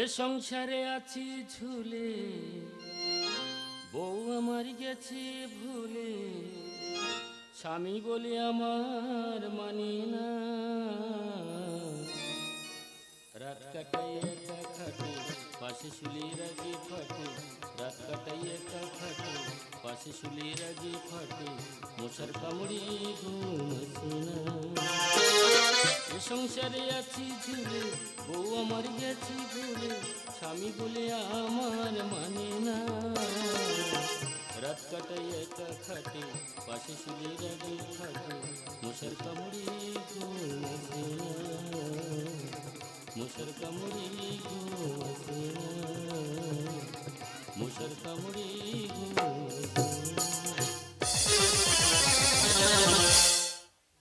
এ সংসারে আছি ঝুলে, বউ আমার গেছে ভুলে, স্বামী বলে আমার মানি না। রাত কাটাই পাশে শুলির আগে ফাটে, রাত কাটাই একা খাটে, পাশে শুলির আগে ফাটে, মশার কামড়ি ঘুম সংসারে আছি ঝুলে বউ আমার গেছি ভুলে স্বামী বলে আমার মানে না। রাত কাটাই একা খাটে, পাশে শুলে রাগে খাটে মশার কামড়ি ঘুম আসে আসে না।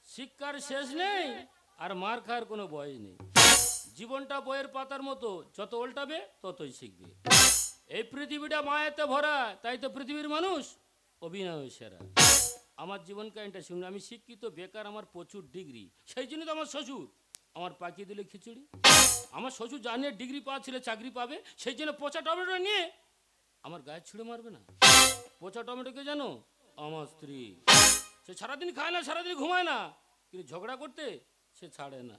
শিক্ষার শেষ নেই, আর মার খাওয়ার কোনো বয়স নেই। জীবনটা বইয়ের পাতার মতো, যত উল্টাবে ততই শিখবে। এই পৃথিবীটা মায়াতে ভরা, তাই তো পৃথিবীর মানুষ অভিনয় সেরা। আমার জীবন কাহিনীটা শুনুন, আমি শিক্ষিত, বেকার, আমার প্রচুর ডিগ্রি, সেই জন্য তো আমার শ্বশুর। আমার পাকিয়ে দিলে খিচুড়ি। আমার শ্বশুর জানিয়ে ডিগ্রি পাওয়া ছেলে চাকরি পাবে, সেই জন্য পচা টমেটো নিয়ে আমার গায়ে ছুঁড়ে মারবে না। পচা টমেটোকে জানো? আমার স্ত্রী। সে সারাদিন খায় না, সারাদিন ঘুমায় না, কিন্তু ঝগড়া করতে সে ছাড়ে না।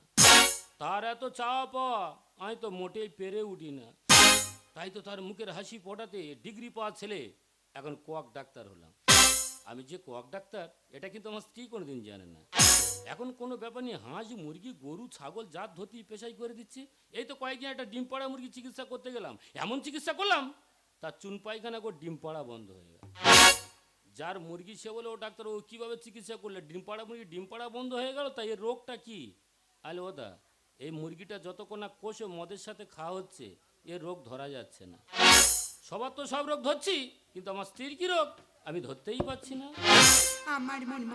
তার এত চাওয়া পাওয়া আমি তো মোটেই পেরে উঠি না। তাই তো তার মুখের হাসি পটাতে ডিগ্রি পাওয়া ছেলে এখন কোয়াক ডাক্তার হলাম। আমি যে কোয়াক ডাক্তার, এটা কিন্তু আমার স্ত্রী কোনোদিন জানে না। এখন কোনো ব্যাপার নিয়ে হাঁস, মুরগি, গরু, ছাগল, জাত, ধতি, পেশাই করে দিচ্ছি। এই তো কয়েকদিন একটা ডিম পাড়া মুরগি চিকিৎসা করতে গেলাম। এমন চিকিৎসা করলাম, তার চুন পায়খানা করে ডিম পাড়া বন্ধ হয়ে গেল। যার মুরগি সে বলে, ও ডাক্তার, ও কীভাবে চিকিৎসা করলে? ডিম পাড়া মুরগি ডিম পাড়া বন্ধ হয়ে গেল, তাই এর রোগটা কি? আলে, ওদা, এই মুরগিটা যতক্ষণ না কোষে মদের সাথে খাওয়া হচ্ছে, এর রোগ ধরা যাচ্ছে না। সবার তো সব রোগ ধরছি, কিন্তু আমার স্ত্রীর কি রোগ? আমি ধরতেই পারছি না। আমার মানে না।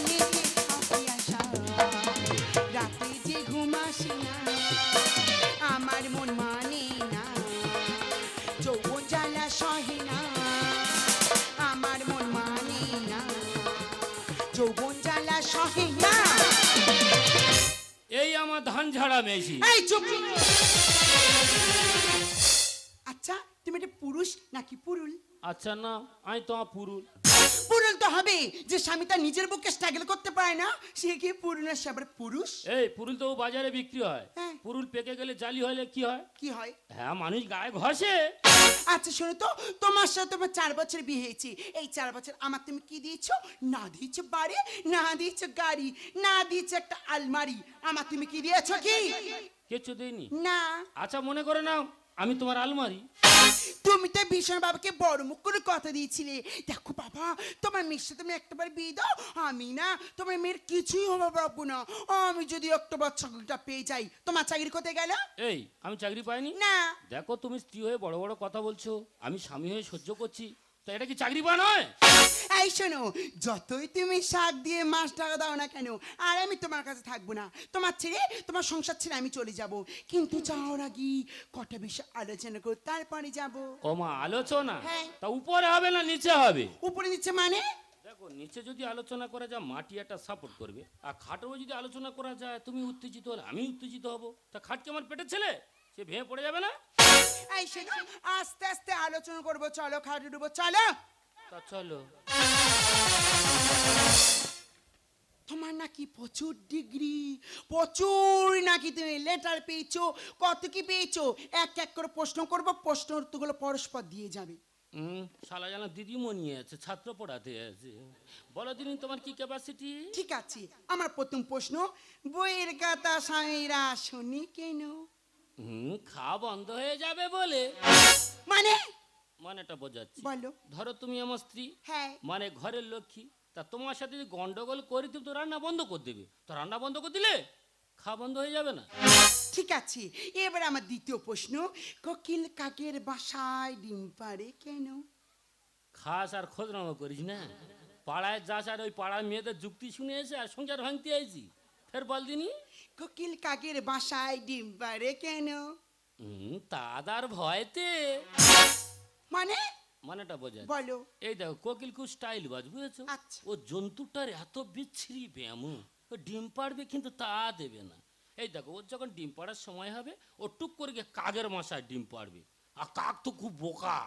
ধান ঝাড়া মেশি এই চুপ আচ্ছা না আমি তোমার পুরুল পুরুল তো হবে। যে স্বামী তার নিজের বুকে স্ট্রাগল করতে পারে না সে কি পুরুলের সে আবার পুরুষ? এই পুরুল তো বাজারে বিক্রি হয়। হ্যাঁ। পুরুল পেকে গেলে জালি হলে কি হয়? কি হয়? হ্যাঁ মানুষ গায়ে ঘষে। আচ্ছা শোনো তো তোমার সাথে তোমার চার বছর বিয়ে হয়েছে। এই চার বছর আমার তুমি কি দিয়েছ? না দিয়েছ বাড়ি না দিয়েছ গাড়ি না দিয়েছ একটা আলমারি। আমার তুমি কি দিয়েছ কি? কিছু দেয়নি না। আচ্ছা মনে করে নাও। আমি তোমার আলমারি। তুমি তো ভীষণ বাবাকে বড় মুখ করে কথা দিয়েছিলে। দেখো বাবা তোমার মেয়ের সাথে তুমি একটাবার বিয়ে দাও আমি না তোমার মেয়ের কিছুই হবে পারব না। আমি যদি একটাবার চাকরিটা পেয়ে যাই তোমার চাকরি কোথায় গেল? এই আমি চাকরি পাইনি? না। দেখো তুমি স্ত্রী হয়ে বড় বড় কথা বলছো আমি স্বামী হয়ে সহ্য করছি। এটা কি চাকরি পা নয়? এই শোনো যতই তুমি শাক দিয়ে মাছ টাকা দাও না কেন আর আমি তোমার কাছে থাকব না। তোমার ছেড়ে তোমার সংসার ছেড়ে আমি চলে যাব। কিন্তু যাওয়ার আগে কটা বিষয় আলোচনা করে তারপরে যাব। ও মা আলোচনা? হ্যাঁ। তা উপরে হবে না নিচে হবে? উপরে দিচ্ছে মানে? দেখো নিচে যদি আলোচনা করা যায় মাটি একটা সাপোর্ট করবে। আর খাটেও যদি আলোচনা করা যায় তুমি উত্তেজিত হলে আমি উত্তেজিত হব। তা খাটকে আমার পেটের ছেলে? সে ভেঙে পড়ে যাবে না? এই শোনো আস্তে আস্তে আলোচনা করব চলো খাটে ডুবো চলো। তা চলো। তোমার নাকি প্রচুর ডিগ্রি প্রচুর নাকি তুমি লেটার পেয়েছ কত কি পেয়েছ? এক এক করে প্রশ্ন করব প্রশ্ন উত্তরগুলো পরস্পর দিয়ে যাবে। হুম শালা যেন দিদিমণি আছে ছাত্র পড়াতে আছে। বলো দিন তোমার কি ক্যাপাসিটি ঠিক আছে আমার প্রথম প্রশ্ন বইয়ের কথা স্বামীরা শুনি কেন? হুম খাওয়া বন্ধ হয়ে যাবে বলে। মানে? মানেটা বোঝাচ্ছি। বলো। ধরো তুমি আমার স্ত্রী। হ্যাঁ। মানে ঘরের লক্ষ্মী। তা তোমার সাথে যদি গন্ডগোল করে দিবে তো রান্না বন্ধ করে দেবে। তো রান্না বন্ধ করে দিলে খাওয়া বন্ধ হয়ে যাবে না। ঠিক আছে এবার আমার দ্বিতীয় প্রশ্ন। কোকিল কাকের বাসায় ডিম পারে কেন? খাস আর খোঁজ নামা করিস না। পাড়ায় যাস আর ওই পাড়ার মেয়েদের যুক্তি শুনে এসে আর সংসার ভাঙতে আইছি ফের বল দিনি কোকিল কাকের বাসায় ডিম পারে কেন হুম তাদার ভয়তে মানে মানেটা বোঝা বলো এই দেখো কোকিল খুব স্টাইল বাজ বুঝেছ। ও জন্তুটার এত বিচ্ছিরি ব্যায়াম ও ডিম পাড়বে কিন্তু তা দেবে না এই দেখো ওর যখন ডিম পাড়ার সময় হবে ও টুক করে গিয়ে কাকের মশায় ডিম পাড়বে আর কাক তো খুব বোকা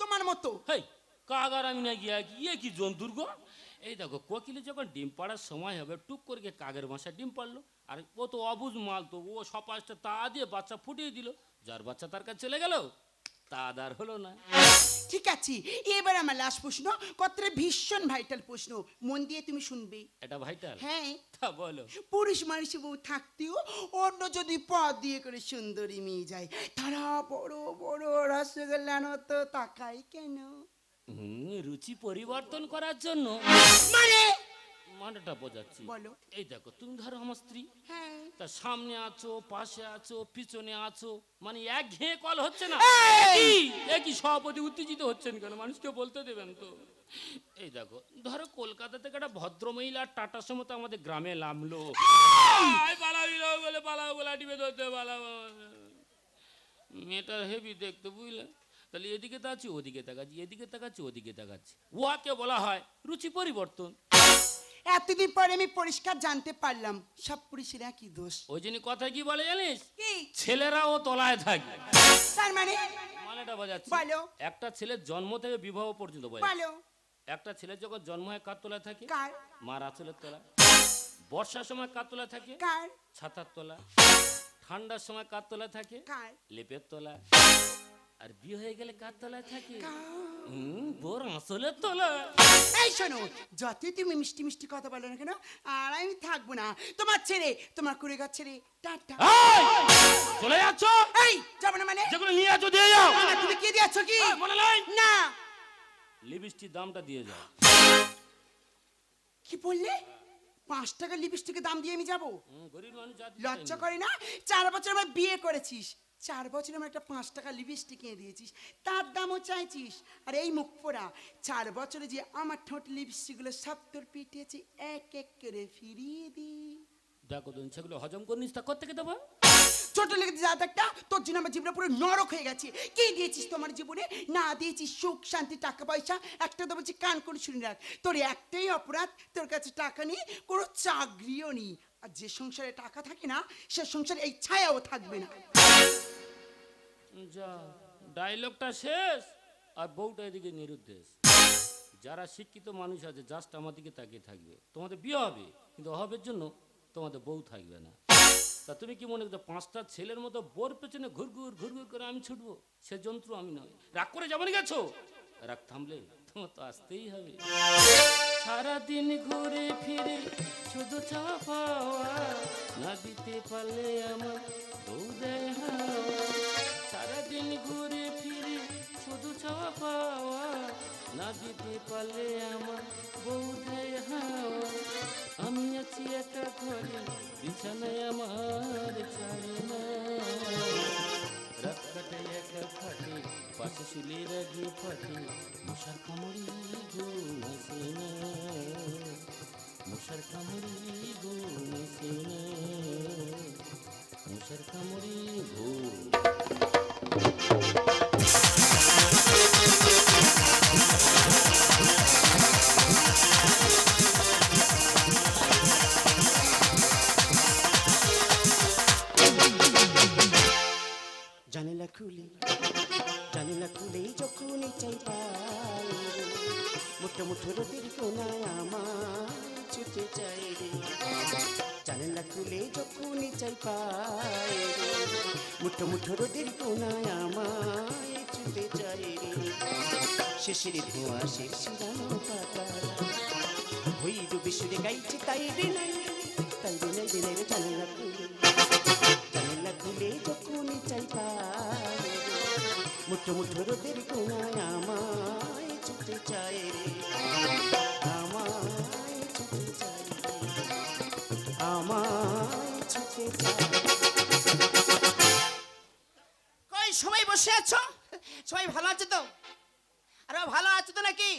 তোমার মতো হেই কাক আর আমি না গিয়া কি কি জন্তুর গো এই দেখো কোকিলে যখন ডিম পাড়ার সময় হবে টুক করে কাকের মশায় ডিম পাড়লো। আর ও তো অবুজ মাল তো ও সপাশটা তা দিয়ে বাচ্চা ফুটিয়ে দিল। যার বাচ্চা তার কাছে চলে গেল তা আর হলো না। ঠিক আছে এবার আমার লাস্ট প্রশ্ন কতটা ভীষণ ভাইটাল প্রশ্ন মন দিয়ে তুমি শুনবে। এটা ভাইটাল হ্যাঁ। তা বলো। পুরুষ মানুষ বউ থাকতেও অন্য যদি পথ দিয়ে করে সুন্দরী মেয়ে যায় তারা বড় বড় রসগোল্লার মতো তাকায় কেন? হুম রুচি পরিবর্তন করার জন্য মানে? মানেটা বোঝাচ্ছি। বলো। এই দেখো তুমি ধরো আমার স্ত্রী। হ্যাঁ। তা সামনে আছো পাশে আছো পিছনে আছো মানে এক ঘেয়ে কল হচ্ছে না? এই! কি? এ কি সভাপতি উত্তেজিত হচ্ছেন কেন? মানুষকে বলতে দেবেন তো। এই দেখো ধরো কলকাতা থেকে একটা ভদ্র মহিলা টাটা সমত আমাদের গ্রামে নামলো। ইলাও বলে পালাও বলে টিপে ধরতে পালাও মেয়েটা হেভি দেখতে বুঝলে? তাহলে এদিকে তাকাচ্ছি ওদিকে তাকাচ্ছি এদিকে তাকাচ্ছি ওদিকে তাকাচ্ছি। উহাকে বলা হয় রুচি পরিবর্তন। এতদিন পরে আমি পরিষ্কার জানতে পারলাম সব পুরুষেরা কি দোষ? ওই জন্য কথা কি বলে জানিস? কি? ছেলেরাও তলায় থাকে। তার মানে? মানেটা বোঝাচ্ছি। বলো। একটা ছেলের জন্ম থেকে বিবাহ পর্যন্ত বোঝা বলো। একটা ছেলের যখন জন্ম হয় কার তলায় থাকে? কার? মার আঁচলের তলা বর্ষার সময় কার তলায় থাকে? কার? ছাতার তলা ঠান্ডার সময় কার তলায় থাকে? কার? লেপের তলা আর বিয়ে হয়ে গেলে কার তলায় থাকে? বোর আঁচলের তলা এই শোনো যতই তুমি মিষ্টি মিষ্টি কথা বলো না কেন আর আমি থাকব না। তোমার ছেড়ে তোমার কুড়ে গাছ ছেড়ে টাটা। এই! চলে যাচ্ছ? এই যাব না মানে? যেগুলো নিয়ে যাচ্ছ দিয়ে যাও। না, তুমি কি দিয়েছ কি? এই, মনে নাই? না। লিপস্টিক দামটা দিয়ে যাও। কি বললে? পাঁচ টাকা লিপস্টিকের দাম দিয়ে আমি যাব? হুম, গরিব মানুষ লজ্জা করে না? চার বছর আমার বিয়ে করেছিস। চার বছরে আমার একটা পাঁচ টাকা লিপস্টিক কিনে দিয়েছিস তার দামও চাইছিস। আর এই মুখ পোড়া চার বছরে যে আমার ঠোঁট লিপস্টিকগুলো সব তোর পিটিয়েছি এক এক করে ফিরিয়ে দি। দেখো তুমি সেগুলো হজম করিস তা কোথেকে দেবো? ছোট লেগে যা একটা তোর জন্য আমার জীবনে পুরো নরক হয়ে গেছে। কি দিয়েছিস তোমার জীবনে? না দিয়েছিস সুখ শান্তি টাকা পয়সা একটা তো বলছি কান করে শুনে রাখ। তোর একটাই অপরাধ তোর কাছে টাকা নেই কোনো চাকরিও নেই। আর যে সংসারে টাকা থাকে না সে সংসারে এই ছায়াও থাকবে না। যা। ডায়লগটা শেষ আর বউটা এদিকে নিরুদ্দেশ। যারা শিক্ষিত মানুষ আছে জাস্ট আমার দিকে তাকিয়ে থাকবে। তোমাদের বিয়ে হবে, কিন্তু অভাবের জন্য তোমাদের বউ থাকবে না। তা তুমি কি মনে করছ, পাঁচটা ছেলের মতো বোর পেছনে ঘুরঘুর ঘুরঘুর করে আমি ছুটবো? সে যন্ত্র আমি নয়। রাগ করে যাব না গেছো? রাগ থামলে তোমার তো আসতেই হবে। সারাদিন ঘুরে ফিরে শুধু চাওয়া পাওয়া না দিতে পারলে আমার দিতে পাই মুঠো মুঠো রোদের কোনায় আমার ছুটে চাই রে। জানেলা খুলে যখন চাই পাই মুঠো মুঠো রোদের কোনায় আমায় ছুটে চাই রে। শেষের ধোঁয়া, শেষ শিরানো পাতা। হই ডুবে সুরে গাইছে, তাই রে নাই, তাই রে নাই রে নাই রে জানেলা খুলে। জানালা খুলে যখন চাই পাই মুঠো মুঠো রোদের কোনায় আমায় ছুটে চায় রে। সবাই বসে আছো? সবাই ভালো আছো তো? আরে ভালো আছো তো নাকি?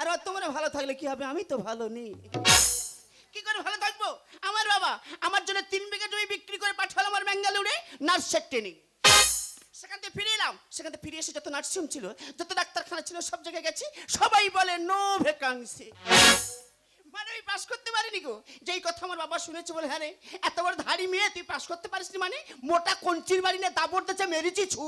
আর তোমার ভালো থাকলে কি হবে? আমি তো ভালো নেই। কি করে ভালো থাকব? আমার বাবা, আমার জন্য তিন বিঘা জমি বিক্রি করে পাঠালো আমার বেঙ্গালুরে নার্সের ট্রেনিং ফিরে এলাম সেখান থেকে ফিরে এসে যত নার্সিং ছিল, যত ডাক্তারখানা ছিল, সব জায়গায় গেছি। সবাই বলে, নো ভ্যাকান্সি। মানে আমি পাস করতে পারিনি গো। যেই কথা আমার বাবা শুনেছে বলে হ্যাঁ রে, এত বড় ধাড়ি মেয়ে, তুই পাস করতে পারিস মানে মোটা কঞ্চির বাড়ি না দাবর দেছে মেরেছি ছু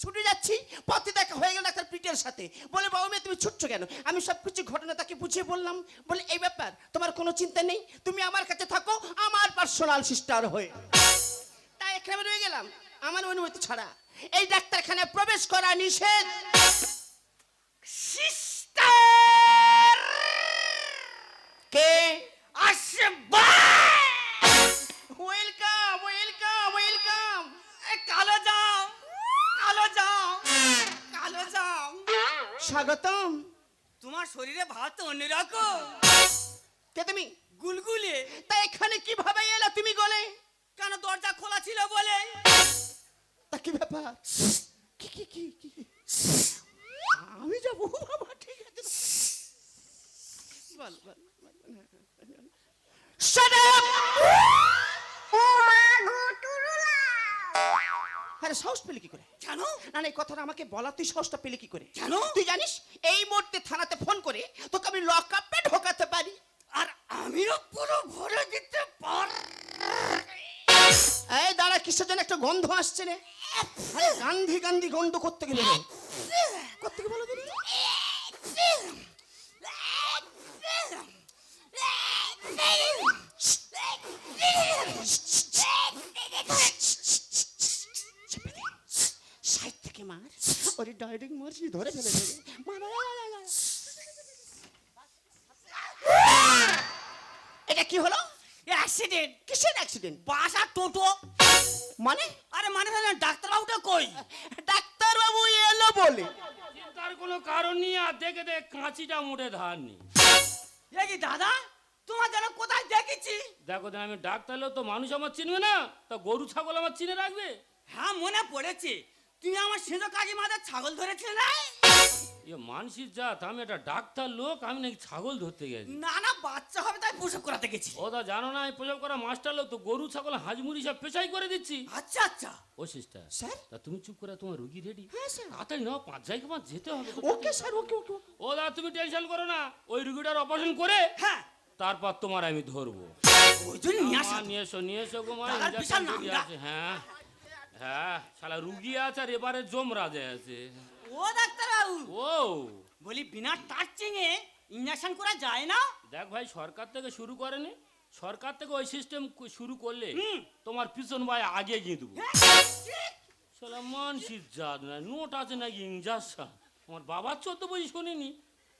ছুটে যাচ্ছি, পথে দেখা হয়ে গেল ডাক্তার পিটের সাথে। বলে, বাবু মেয়ে, তুমি ছুটছো কেন? আমি সব কিছু ঘটনা তাকে বুঝিয়ে বললাম। বলে, এই ব্যাপার, তোমার কোনো চিন্তা নেই। তুমি আমার কাছে থাকো, আমার পার্সোনাল সিস্টার হয়ে। তাই এখানে রয়ে গেলাম। আমার অনুমতি ছাড়া। এই ডাক্তারখানায় প্রবেশ করা নিষেধ। সিস্টার! কে? আসবে ওয়েলকাম ওয়েলকাম ওয়েলকাম। কালো যাও কালো যাও কালো যাও। স্বাগতম। তোমার শরীরে ভাত তো অন্যরকম। কে তুমি? গুলগুলে। তা এখানে কীভাবে এলা তুমি গলে? কেন দরজা খোলা ছিল বলে? তা কি ব্যাপার? কি কি কি কি আমি যাব বাবা ঠিক আছে। বল বল Shut up! আরে সাহস পেলে কি করে? জানো না না এই কথাটা আমাকে বলা তুই সাহসটা পেলে কি করে? জানো তুই জানিস এই মুহূর্তে থানাতে ফোন করে তোকে আমি লক আপে ঢোকাতে পারি। আর আমিও পুরো ভরে দিতে পার এই দাঁড়া, কিসের জন্য একটা গন্ধ আসছে রে? আরে গান্ধী গান্ধী গন্ধ করতে গেলে করতে গেলে বলো দিদি সাইড থেকে মার। ওরে ডাইরেক্ট মারছি, ধরে ফেলে দেবে মার, মার, মার, মার, মার। এটা কি হলো অ্যাক্সিডেন্ট কিসের অ্যাক্সিডেন্ট বাসা টোটো। মানে? আরে মানে ডাক্তারবাবুটা কই? ডাক্তার বাবু এলো বলে। চিন্তার কোনো কারণ নেই আর দেখে দেখ কাঁচিটা মুঠে ধার নেই। এ কি দাদা? তোমার যেন কোথায় দেখেছি? দেখো দেখ আমি ডাক্তার হলেও তো মানুষ আমার চিনবে না তা গরু ছাগল আমার চিনে রাখবে? হ্যাঁ মনে পড়েছে। তুমি আমার সেজো কাকি মাদের ছাগল ধরেছিলে না? ইয়ে মানসির জাত আমি একটা ডাক্তার লোক আমি নাকি ছাগল ধরতে গেছি। না না বাচ্চা প্রসব করাতে গেছি। ও জানো না আমি প্রসব করা মাস্টার লোক তো গরু ছাগল হাজমুড়ি সব পেশাই করে দিচ্ছি। আচ্ছা আচ্ছা। ও সিস্টার স্যার? তা তুমি চুপ করে তোমার রুগী রেডি হ্যাঁ, স্যার। তাড়াতাড়ি নাও পাঁচ জায়গা পাঁচ যেতে হবে। ওকে স্যার ওকে ওকে ওকে। ও দা তুমি টেনশন করো না ওই রুগীটার অপারেশন করে হ্যাঁ। তারপর তোমার আমি ধরবো। ওই জন্য নিয়ে আসা। নিয়ে এসো নিয়ে এসো গো মা হ্যাঁ। হ্যাঁ শালা রুগী আছে আর এবারে জম রাজে আছে। ও ডাক্তারবাবু। ও। বলি বিনা টাচিং এ ইঞ্জেকশন করা যায় না? দেখ ভাই সরকার থেকে শুরু করেনি। সরকার থেকে ওই সিস্টেম শুরু করলে তোমার পিছন ভাই আগে গিয়ে দেবো। শালা মানসির জাত না নোট আছে নাকি ইঞ্জাসা আমার বাবার চোদ্দ বই শুনিনি।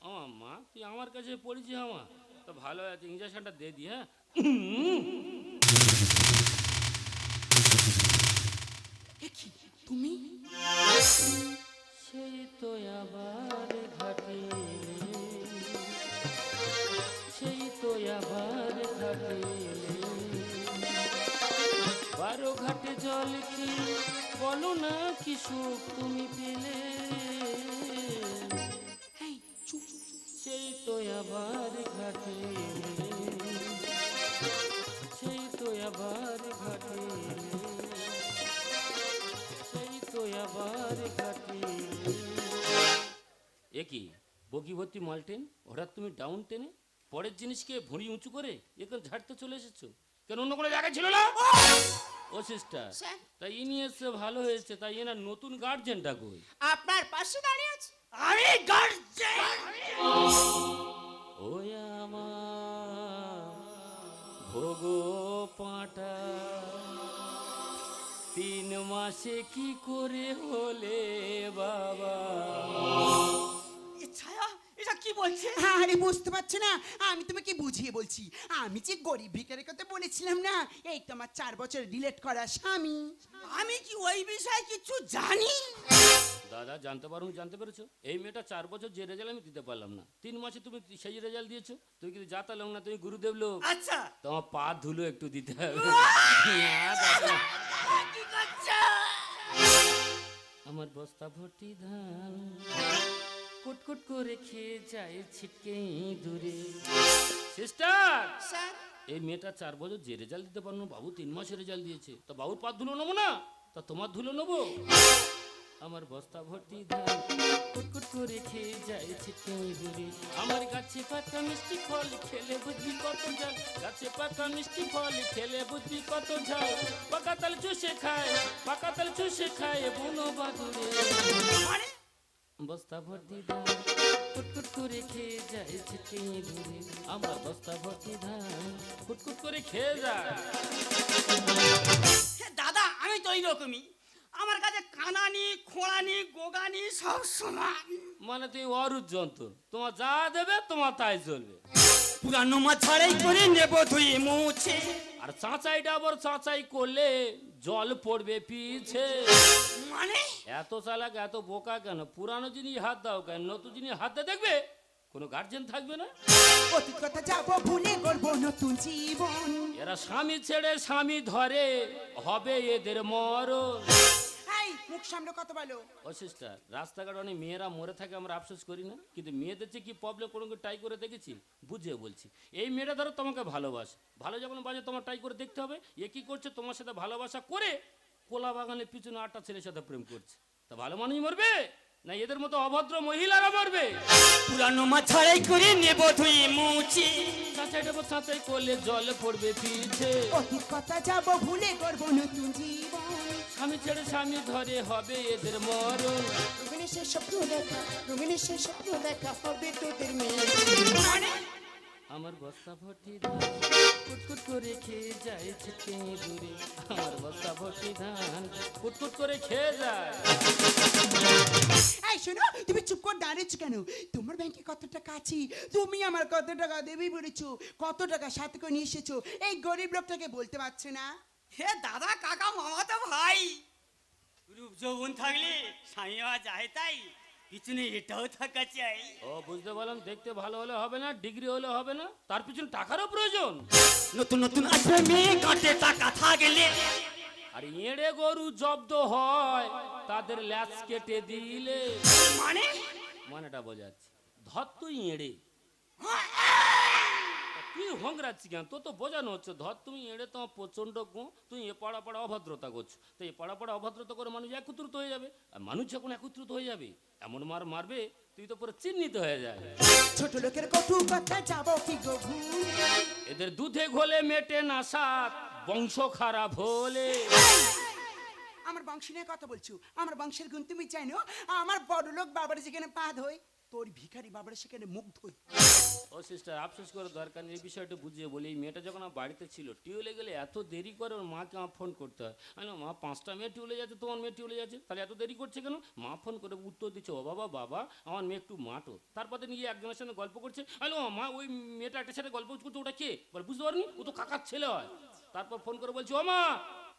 আমার মা তুই আমার কাছে পড়েছি আমার। তো ভালো আছে ইঞ্জেকশনটা দিয়ে দি হ্যাঁ? তুমি? সেই তো আবার জল কি? বলো না কি সুখ তুমি পেলে? সেই তো আবার ঘাটে। সেই তো আবার ঘাটে। সেই তো আবার ঘাটে। এ কি বগি ভর্তি মালটেন হঠাৎ তুমি ডাউন টেনে পরের জিনিসকে ভুঁড়ি উঁচু করে এখন ঝাড়তে চলে এসেছ? কেন অন্য কোনো জায়গায় ছিল না? ও সিস্টার স্যার। তাই ইনি এসে ভালো হয়েছে তাই এনার নতুন গার্জেনটা কই? আপনার পাশে দাঁড়িয়ে আছে। আমি গার্জেন ও আমার ভোগো পাটা। তিন মাসে কি করে হলে বাবা? আরে বুঝতে পারছ না। আমি তোমাকে বুঝিয়ে বলছি। আমি যে গরিব ভিকারের কথা বলেছিলাম না এই তো আমার চার বছর ডিলেট করা স্বামী। আমি কি ওই বিষয়ে কিছু জানি? দাদা জানতে পারো জানতে পেরেছ? এই মেয়েটা চার বছর যে রেজাল্ট আমি দিতে পারলাম না। তিন মাসে তুমি সেই রেজাল্ট দিয়েছ। তুমি কিন্তু যাতালাম না তুমি গুরুদেব লোক। আচ্ছা। তোমার পা ধুলো একটু দিতে হবে। না, দাদা। আমার বস্তা ভর্তি ধান। কুটকুট করে খেয়ে যায় ছিটকে দূরে সিস্টার স্যার এই মেয়েটা চার বছর যে রেজাল্ট দিতে পারল বাবু তিন মাসের রেজাল্ট দিয়েছে। তা বাবুর পাত ধুলো নেব না? তা তোমার ধুলো নেব? আমার বস্তা ভর্তি ধান কুটকুট করে খেয়ে যায় ছিটকে দূরে আমার গাছে পাকা মিষ্টি ফল খেলে বুঝবি কত ঝাল। গাছে পাকা মিষ্টি ফল খেলে বুঝবি কত ঝাল। পাকা তাল চুষে খায় পাকা তাল চুষে খায় বুনো বাদুরে বস্তা ভর্তি ধান। কুটকুট করে খেয়ে যায় ছিটকে দূরে আমার বস্তা ভর্তি ধান। কুটকুট করে খেয়ে যায়। দাদা আমি তো ওই রকমই আমার কাছে কানানি খোঁড়ানি গোগানি সব সমান। মানে তুই অরুদ জন্তু তোমার যা দেবে তোমার তাই চলবে। পুরানো মাছ ছাড়াই করে নেব ধুয়ে মুছে। আর চাঁচাইটা আবার চাঁচাই করলে জল পড়বে পিছে। মানে? এত চালাক এত বোকা কেন? পুরানো জিনিস হাত দাও কেন? নতুন জিনিস হাতে দেখবে? কোনো গার্জেন থাকবে না? অতীত কথা যাব ভুলে নতুন জীবন। এরা স্বামী ছেড়ে স্বামী ধরে হবে এদের মরণ। সামনে কত বলো। ও সিস্টার রাস্তাঘাট অনেক মেয়েরা মরে থাকে আমরা আফসোস করি না। কিন্তু মেয়েদের যে কি প্রবলেম কোনো ট্রাই করে দেখেছি? বুঝিয়ে বলছি। এই মেয়েটা ধরো তোমাকে ভালোবাসে। ভালো যখন বাজে তোমার ট্রাই করে দেখতে হবে এ কি করছে? তোমার সাথে ভালোবাসা করে কোলা বাগানের পিছনে আটটা ছেলের সাথে প্রেম করছে। তা ভালো মানুষ মরবে? না এদের মতো অভদ্র মহিলারা মরবে? পুরানো মাছ ছাড়াই করে নেব ধুয়ে মুছে। চাঁচাই করলে জল পড়বে পিছে। অতীত কথা যাব ভুলে গড়বো নতুন জীবন স্বামী ছেড়ে স্বামী ধরে হবে এদের মরণ। রঙিনী সে স্বপ্ন দেখা রঙিনী সে স্বপ্ন দেখা হবে তোদের মেয়ে। মানে? আমার বস্তা ভর্তি ধান কুটকুট করে খেয়ে যায় ছিটকে দূরে। আমার বস্তা ভর্তি ধান কুটকুট করে খেয়ে যায়। এই শোনো তুমি চুপ করে দাঁড়িয়েছো কেন? তোমার ব্যাংকে কত টাকা আছে? তুমি আমার কত টাকা দেবে বলেছ? কত টাকা সাথে করে নিয়ে এসেছ? এই গরিব লোকটাকে বলতে পারছে না। হে দাদা কাকা মামা তো ভাই। রূপ যৌবন থাকলে স্বামী যায় তাই পিছনে এটাও থাকা চাই। ও বুঝতে পারলাম দেখতে ভালো হলে হবে না ডিগ্রি হলে হবে না তার পিছনে টাকারও প্রয়োজন। নতুন নতুন আসবে মেয়ে কাটে টাকা থাকলে। আর এড়ে গরু জব্দ হয় তাদের ল্যাচ কেটে দিলে। মানে? মানেটা বোঝাচ্ছি ধর তুই এড়ে। তুই হংরাচ্ছি কেন তো তো বোঝানো হচ্ছে ধর তুমি এড়ে তোমার প্রচণ্ড গো তুই এ পাড়া পাড়া অভদ্রতা করছ তো এ পাড়া পাড়া অভদ্রতা করে মানুষ একত্রিত হয়ে যাবে। আর মানুষ যখন একত্রিত হয়ে যাবে এমন মার মারবে তুই তো পুরো চিহ্নিত হয়ে যায় ছোট লোকের কটু কথা যাব কি গো এদের দুধে ঘোলে মেটে না সাত বংশ খারাপ হলে। আমার বংশ নিয়ে কথা বলছো। আমার বংশের গুণ তুমি জানো। আমার বড় লোক বাবার যেখানে পা ধোয় তোর ভিখারি বাবার সেখানে মুখ ধোয় ও সিস্টার আফসোস করে, দরকার নেই বিষয়টা বুঝিয়ে বলি। এই মেয়েটা যখন আমার বাড়িতে ছিল, টিউলে গেলে এত দেরি করে ওর মাকে আমার ফোন করতে হয়। আমি মা, পাঁচটা মেয়ে টিউলে যাচ্ছে, তোমার মেয়ে টিউলে যাচ্ছে? তাহলে এত দেরি করছে কেন? মা ফোন করে উত্তর দিচ্ছে, ও বাবা বাবা, আমার মেয়ে একটু মাটো। তারপরে নিয়ে একজনের সাথে গল্প করছে। হ্যালো মা, ওই মেয়েটা একটা সাথে গল্প করছে, ওটা কে? বলে, বুঝতে পারিনি, ও তো কাকার ছেলে হয়। তারপর ফোন করে বলছি, ও মা,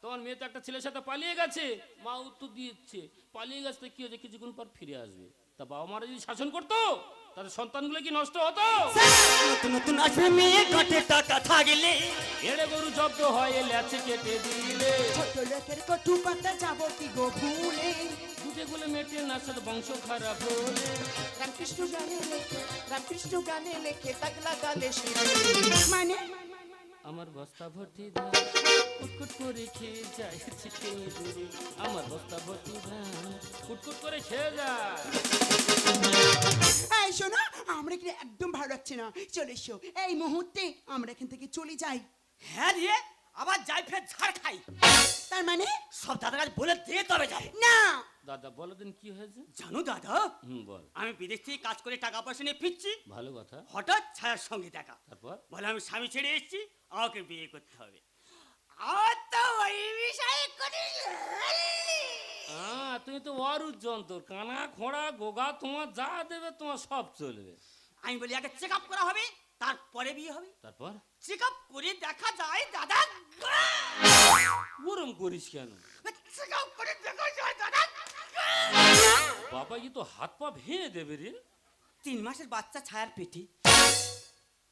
তোমার মেয়ে তো একটা ছেলের সাথে পালিয়ে গেছে। মা উত্তর দিচ্ছে, পালিয়ে গেছে, তো কি হয়েছে? কিছুক্ষণ পর ফিরে আসবে। তা বাবা মারা যদি শাসন করতো তাদের সন্তানগুলো কি নষ্ট হতো? নতুন নতুন আসবে মেয়ে কাটে টাকা থাকলে। এড়ে গরু জব্দ হয় ল্যাচে কেটে দিলে। ছোট লোকের কটু কথা যাব কি গো ভুলে? দুধে গুলে মেটে না সাথে বংশ খারাপ হলে। রামকৃষ্ণ গানে লেখে রামকৃষ্ণ গানে লেখে তাগলা গালে মানে? আমার বস্তা ভর্তি ধান। কুটকুট করে খেয়ে যায় ছিটকে দূরে। আমার বস্তা ভর্তি ধান কুটকুট করে খেয়ে যায়। এই শোনো আমরা এখানে একদম ভালো লাগছে না। চলে এসো। এই মুহূর্তে আমরা এখান থেকে চলে যাই। হ্যাঁ রে আবার যাই ফের ঝাড় খাই। তার মানে? সব দাদার কাছে বলে দিয়ে তবে যাবে না! দাদা বলো দিন কি হয়েছে? জানো দাদা? হুম বল। আমি বিদেশ থেকে কাজ করে টাকা পয়সা নিয়ে ফিরছি। ভালো কথা। হঠাৎ ছায়ার সঙ্গে দেখা। তারপর? বলে আমি স্বামী ছেড়ে এসেছি আমাকে বিয়ে করতে হবে। বিষয়ে তুমি তো অরুদ যন্ত্র কানা খোঁড়া গোগা তোমার যা দেবে তোমার সব চলবে। আমি বলি আগে চেক আপ করা হবে তারপরে বিয়ে হবে। তারপর? চেক আপ করে দেখা যায় দাদা। ওরম করিস কেন? চেক আপ করে দেখা যায় দাদা। বাবা কি তো হাত পা ভেঙে দেবে রে? তিন মাসের বাচ্চা ছায়ার পেটে।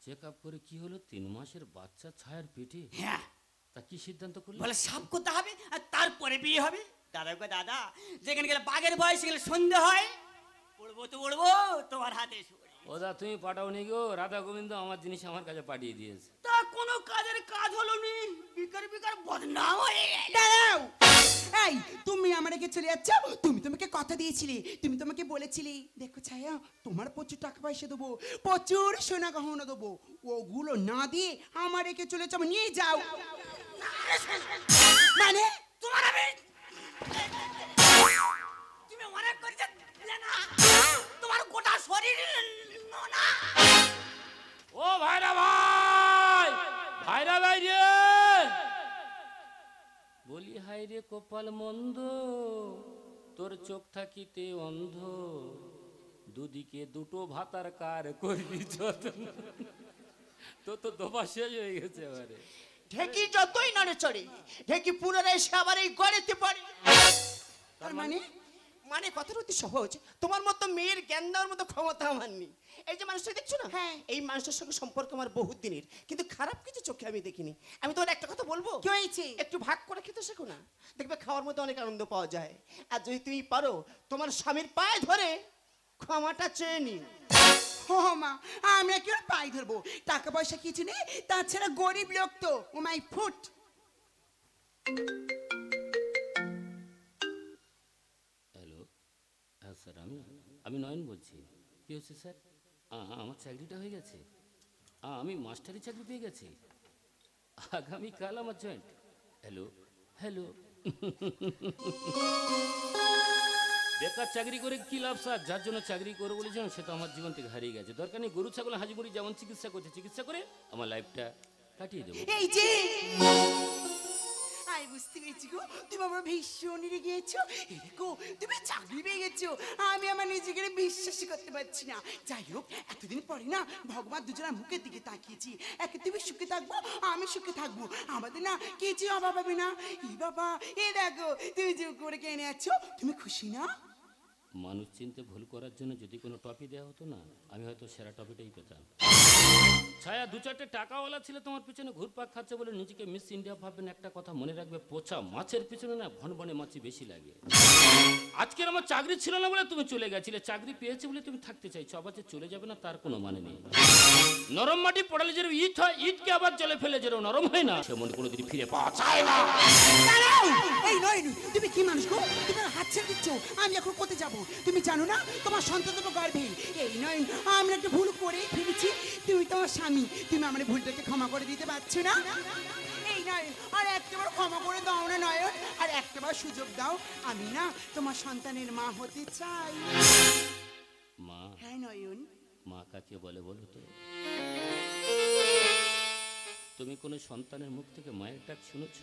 চেক আপ করে কি হলো? তিন মাসের বাচ্চা ছায়ার পেটে? হ্যাঁ। তা কি সিদ্ধান্ত করলে? বলে সাপ করতে হবে আর তারপরে বিয়ে হবে। দাদা গো দাদা যেখানে গেলে বাঘের ভয় সেখানে সন্ধে হয়। পড়ব তো পড়ব তোমার হাতে। ওদা তুমি পাঠাও নি গো। রাধা গোবিন্দ আমার জিনিস আমার কাছে পাঠিয়ে দিয়েছে। তা কোনো কাজের কাজ হলো নি? বিকার বিকার বদনাম হয়ে দাঁড়াও। এই তুমি আমার রেখে চলে যাচ্ছ? তুমি তোমাকে কথা দিয়েছিলে তুমি তোমাকে বলেছিলে। দেখো ছায়া তোমার প্রচুর টাকা পয়সা দেবো প্রচুর সোনা গহনা দেবো। ওগুলো না দিয়ে আমার রেখে চলে যাব নিয়ে যাও। মানে? ও ভাইরা ভাই, ভাইরা বলি হাই রে কপাল মন্দ, তোর চোখ থাকিতে অন্ধ। দুদিকে দুটো ভাতার কার করবি যত্ন? তো তো দোপা শেষ হয়ে গেছে এবারে। ঢেকি যতই নড়ে চড়ে ঢেকি পুনরায় এসে আবার এই গড়েতে পারে তার মানে? মানে? কথাটা অতি সহজ। তোমার মতো মেয়ের জ্ঞান দেওয়ার মতো ক্ষমতা আমার নেই। এই যে মানুষটা দেখছ না? হ্যাঁ। এই মানুষটার সঙ্গে সম্পর্ক আমার বহুত দিনের। কিন্তু খারাপ কিছু চোখে আমি দেখিনি। আমি তোমার একটা কথা বলব? কি হয়েছে? একটু ভাগ করে খেতে শেখো না। দেখবে খাওয়ার মধ্যে অনেক আনন্দ পাওয়া যায়। আর যদি তুমি পারো তোমার স্বামীর পায়ে ধরে ক্ষমাটা চেয়ে নি ও মা, আমরা কি ওর পাই ধরবো? টাকা পয়সা কিছু নেই? তাছাড়া গরিব লোক তো। Oh my foot. হ্যালো। হ্যাঁ স্যার, আমি আমি নয়ন বলছি। কি হচ্ছে স্যার? আমার চাকরিটা হয়ে গেছে। আমি মাস্টারি চাকরি পেয়ে গেছি। আগামীকাল আমার জয়েন্ট। Hello hello. বেকার চাকরি করে কি লাভ স্যার? যার জন্য চাকরি করে বলেছেন সে তো আমার জীবন থেকে হারিয়ে গেছে। দরকার নেই, গরু, ছাগল হাজিপুরি যেমন চিকিৎসা করছে, চিকিৎসা করে আমার লাইফটা কাটিয়ে দেবো। এই যে আমি বুঝতে পেরেছি গো। তুমি আমার ভীষণ রেগে গিয়েছো। এই তুমি চাকরি পেয়ে গেছো। আমি আমার নিজেকে বিশ্বাসই করতে পারছি না। যাই হোক, এতদিন পরে না ভগবান দুজনের মুখের দিকে তাকিয়েছি। একে তুমি সুখে থাকব, আমি সুখে থাকব। আমাদের না কিছু অভাব হবে না। এই বাবা, এ দেখো, তুমি যে করে কিনে আছো, তুমি খুশি না? মানুষ চিনতে ভুল করার জন্য যদি কোনো টপি দেওয়া হতো না, আমি হয়তো সেরা টপিটাই পেতাম। ছায়া, দু চারটে টাকাওয়ালা ছিল তোমার পিছনে ঘুরপাক খাচ্ছে বলে নিজেকে মিস ইন্ডিয়া ভাববেন। একটা কথা মনে রাখবে, পোচা মাছের পিছনে না ভন ভনে মাছি বেশি লাগে। আজকের আমার চাকরি ছিল না বলে তুমি চলে গেছিলে চাকরি পেয়েছে বলে তুমি থাকতে চাইছো আবার যে চলে যাবে না তার কোনো মানে নেই। নরম মাটি পড়ালে যেরকম ইট হয় ইটকে আবার জলে ফেলে যেরকম নরম হয় না। সে মনে কোনোদিন ফিরে পাওয়া যায় না। এই নয় তুমি কি মানুষ গো? তুমি আমার হাত ছেড়ে দিচ্ছ আমি এখন কোথায় যাব। তুমি জানো না তোমার সন্তান তোমার গর্ভে এই নয় আমি একটা ভুল করে ফেলেছি। তুমি তোমার স্বামী তুমি আমার ভুলটাকে ক্ষমা করে দিতে পারছ না? নয় আর একটাবার ক্ষমা করে দাও না নয়ন আর একটাবার সুযোগ দাও। আমি না তোমার সন্তানের মা হতে চাই। মা? হ্যাঁ নয়ন। মা কাকে বলে বলো তো? তুমি কোনো সন্তানের মুখ থেকে মায়ের ডাক শুনেছ?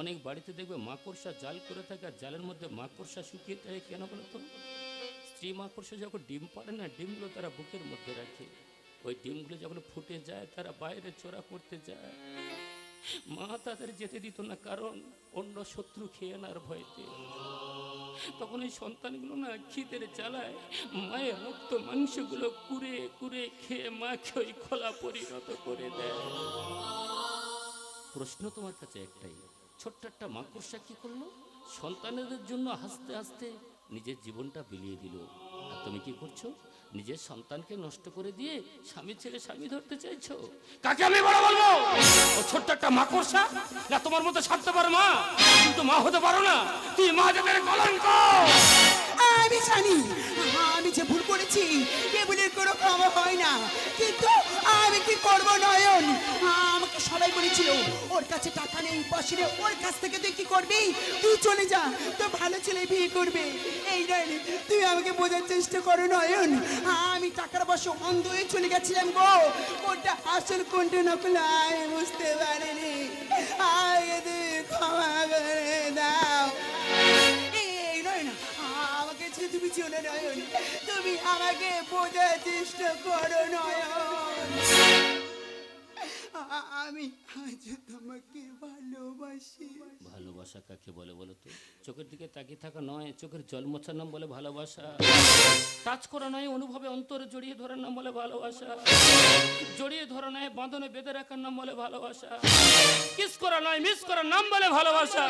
অনেক বাড়িতে দেখবে মাকড়সা জাল করে থাকে আর জালের মধ্যে মাকড়সা শুকিয়ে থাকে কেন বলো তো? স্ত্রী মাকড়সা যখন ডিম পারে না ডিমগুলো তারা বুকের মধ্যে রাখে। ওই ডিমগুলো যখন ফুটে যায় তারা বাইরে চোরা করতে যায়। মা তাদের যেতে দিত না, কারণ অন্য শত্রু খেয়ে আনার ভয়তে। তখন এই সন্তানগুলো না খিদের জ্বালায় মায়ের রক্ত মাংসগুলো কুরে কুরে খেয়ে মাকে ওই খোলা পরিণত করে দেয়। প্রশ্ন তোমার কাছে একটাই, ছোট্ট একটা মাকড়সা কি করল? সন্তানেদের জন্য হাসতে হাসতে নিজের জীবনটা বিলিয়ে দিল। আর তুমি কি করছ? নিজের সন্তানকে নষ্ট করে দিয়ে স্বামী ছেড়ে স্বামী ধরতে চাইছো? কাকে আমি বড় বলব? ও ছোট্ট একটা মাকড়সা? না তোমার মতো ছাড়তে পারো মা? কিন্তু মা হতে পারো না। তুই মা যাদের কলঙ্ক। আমি জানি আমি যে ভুল করেছি কে বলে কোনো ক্ষমা হয় না। কিন্তু আমি কি করব নয়ন? সবাই বলেছিল ওর কাছে টাকা নেই পয়সা নেই ওর কাছ থেকে তুই কি করবি? তুই চলে যা, তো ভালো ছেলে বিয়ে করবে। এই নয়ন তুই আমাকে বোঝার চেষ্টা করো নয়ন। আমি টাকার বসে অন্ধ হয়ে চলে গেছিলাম গো। কোনটা আসল কোনটা নকল আমি বুঝতে পারিনি। আগে তুই ক্ষমা করে দাও। এই নয় না আমাকে ছেড়ে তুমি চলে নয়ন, তুমি আমাকে বোঝার চেষ্টা করো নয়ন। আমি আজ তোমাকে ভালোবাসি। ভালোবাসি কাকে বলে বলো তো? চোখের দিকে তাকিয়ে থাকা নয়, চোখের জল মোছার নাম বলে ভালোবাসা। টাচ করা নয়, অনুভবে অন্তরে জড়িয়ে ধরার নাম বলে ভালোবাসা। জড়িয়ে ধরা নয়, বাঁধনে বেঁধে রাখার নাম বলে ভালোবাসা। কিস করা নয়, মিস করার নাম বলে ভালোবাসা।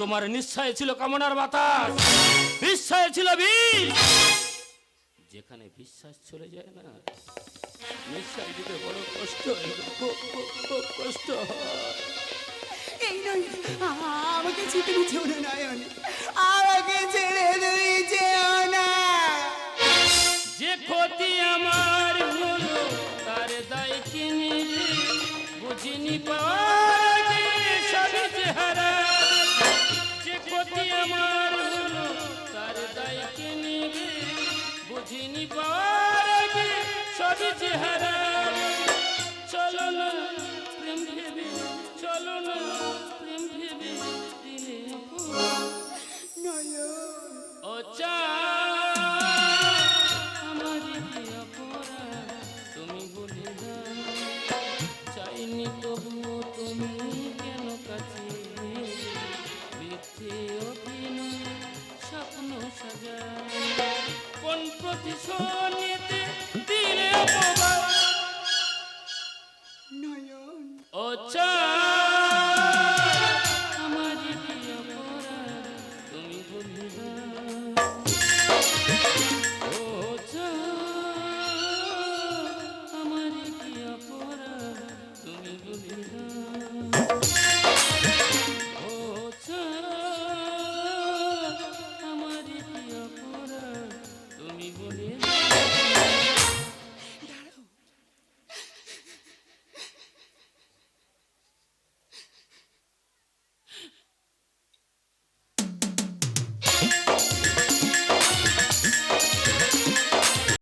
তোমার নিশ্চয় ছিল কামনার বাতাস বিশ্বাস ছিল বিষ। যেখানে বিশ্বাস চলে যায় না নিঃশ্বাস বড় কষ্ট কষ্ট এই নয় আমাকে ছেড়ে তুমি যেও না নয়ন আমাকে ছেড়ে তুমি যেও না যে ক্ষতি আমার হলো তার দায় কি নিবি? বুঝিনি পাওয়ার আগে সবই চেহারা যে ক্ষতি আমার হলো তার দায় কি বুঝিনি পাওয়ার আগে সবই চেহারা। চলো না প্রেম ভেবে, চলো না প্রেম ভেবে দিলে ও চা আমার অপরাধ, তুমি বলে না চাইনি তবুও তুমি কেন কাছে বৃত্তি অভিনয়, স্বপ্ন সাজা কোন প্রতিশোধ